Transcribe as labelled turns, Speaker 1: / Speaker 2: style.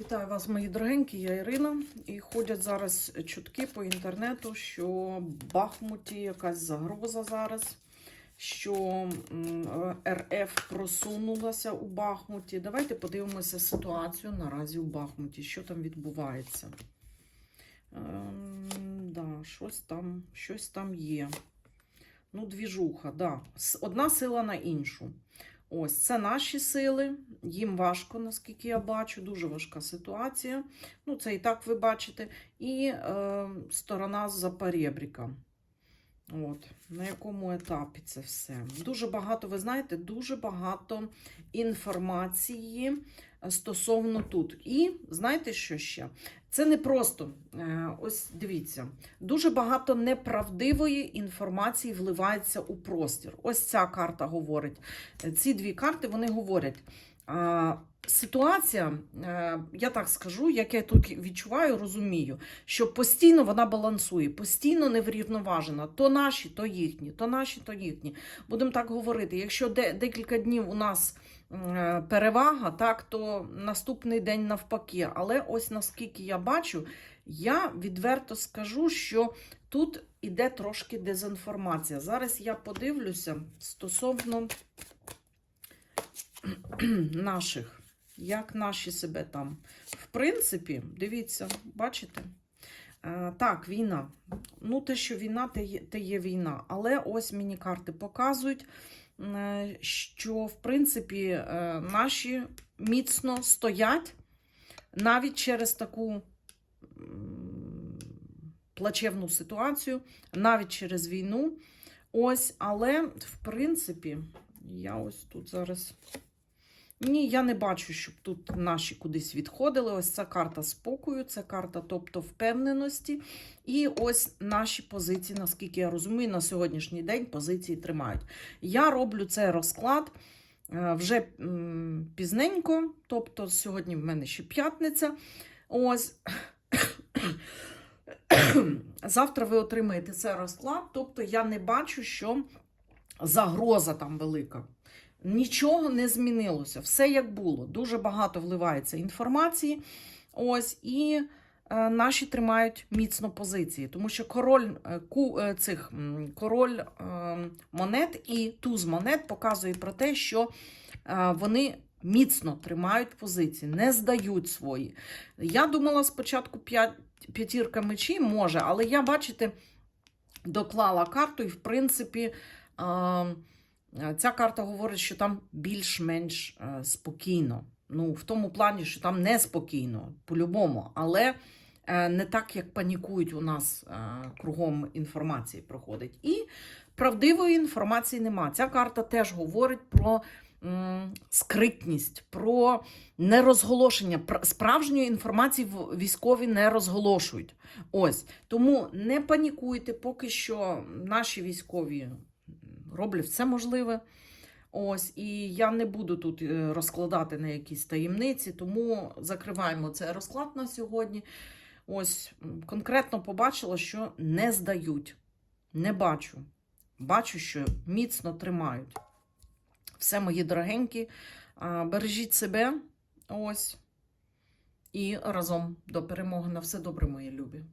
Speaker 1: Вітаю вас, мої дорогенькі, я Ірина. І ходять зараз чутки по інтернету, що в Бахмуті якась загроза зараз, що РФ просунулася у Бахмуті. Давайте подивимося ситуацію наразі у Бахмуті, що там відбувається. Ем, да, щось там, щось там є. Ну, двіжуха, да. Одна сила на іншу. Ось це наші сили. Їм важко, наскільки я бачу, дуже важка ситуація. Ну, це і так ви бачите. І е, сторона з-за. От, на якому етапі це все. Дуже багато, ви знаєте, дуже багато інформації е, стосовно тут. І знаєте, що ще? Це не просто, е, ось дивіться, дуже багато неправдивої інформації вливається у простір. Ось ця карта говорить. Ці дві карти вони говорять. Ситуація, е, я так скажу, як я тут відчуваю, розумію, що постійно вона балансує, постійно неврівноважена. То наші, то їхні, то наші, то їхні. Будемо так говорити. Якщо де, декілька днів у нас е, перевага, так, то наступний день навпаки. Але ось наскільки я бачу, я відверто скажу, що тут іде трошки дезінформація. Зараз я подивлюся стосовно наших, як наші себе там. В принципі, дивіться, бачите? Е, Так, війна. Ну, те, що війна, те є, те є війна. Але ось мені карти показують, е, що в принципі е, наші міцно стоять навіть через таку плачевну ситуацію, навіть через війну. Ось, але в принципі, я ось тут зараз. Ні, я не бачу, щоб тут наші кудись відходили. Ось ця карта спокою, це карта, тобто впевненості. І ось наші позиції, наскільки я розумію, на сьогоднішній день позиції тримають. Я роблю цей розклад е, вже пізненько, тобто сьогодні в мене ще п'ятниця. Ось. Завтра ви отримаєте цей розклад, тобто я не бачу, що загроза там велика. Нічого не змінилося, все як було. Дуже багато вливається інформації. Ось і е, наші тримають міцно позиції, тому що король е, ку, е, цих король е, монет і туз монет показує про те, що е, вони міцно тримають позиції, не здають свої. Я думала спочатку п'ятірка мечі може, але я, бачите, доклала карту, і в принципі. Е, Ця карта говорить, що там більш-менш е, спокійно. Ну, в тому плані, що там неспокійно, по-любому, але е, не так, як панікують у нас е, кругом інформації проходить. І правдивої інформації нема. Ця карта теж говорить про скритність, про нерозголошення. Справжньої інформації військові не розголошують. Ось тому не панікуйте, поки що наші військові роблять все можливе. Ось, і я не буду тут е, розкладати на якісь таємниці, тому закриваємо цей розклад на сьогодні. Ось конкретно побачила, що не здають. Не бачу. Бачу, що міцно тримають. Все, мої дорогенькі, бережіть себе. Ось. І разом до перемоги. На все добре, мої любі.